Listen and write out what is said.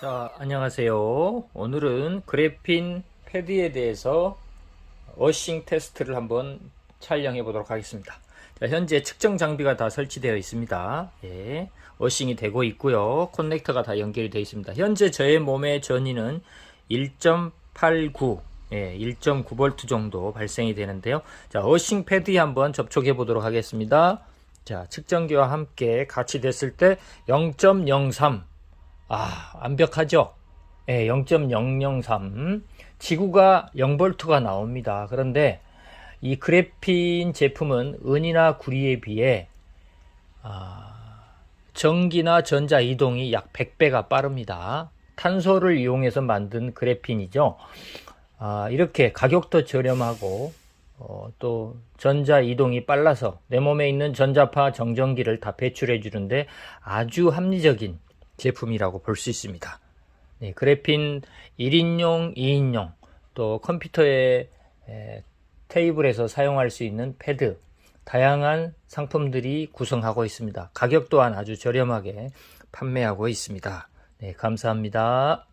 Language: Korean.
자, 안녕하세요. 오늘은 그래핀 패드에 대해서 어싱 테스트를 한번 촬영해 보도록 하겠습니다. 자, 현재 측정 장비가 다 설치되어 있습니다. 예, 어싱이 되고 있고요. 커넥터가 다 연결이 되어 있습니다. 현재 저의 몸의 전위는 1.89, 예, 1.9V 정도 발생이 되는데요. 자, 어싱 패드에 한번 접촉해 보도록 하겠습니다. 자, 측정기와 함께 같이 됐을 때 0.03, 아, 완벽하죠? 예, 0.003. 지구가 0볼트가 나옵니다. 그런데 이 그래핀 제품은 은이나 구리에 비해 아, 전기나 전자 이동이 약 100배가 빠릅니다. 탄소를 이용해서 만든 그래핀이죠. 아, 이렇게 가격도 저렴하고 어, 또 전자 이동이 빨라서 내 몸에 있는 전자파 정전기를 다 배출해 주는데 아주 합리적인 제품이라고 볼 수 있습니다. 네, 그래핀 1인용, 2인용, 또 컴퓨터의 에, 테이블에서 사용할 수 있는 패드, 다양한 상품들이 구성하고 있습니다. 가격 또한 아주 저렴하게 판매하고 있습니다. 네, 감사합니다.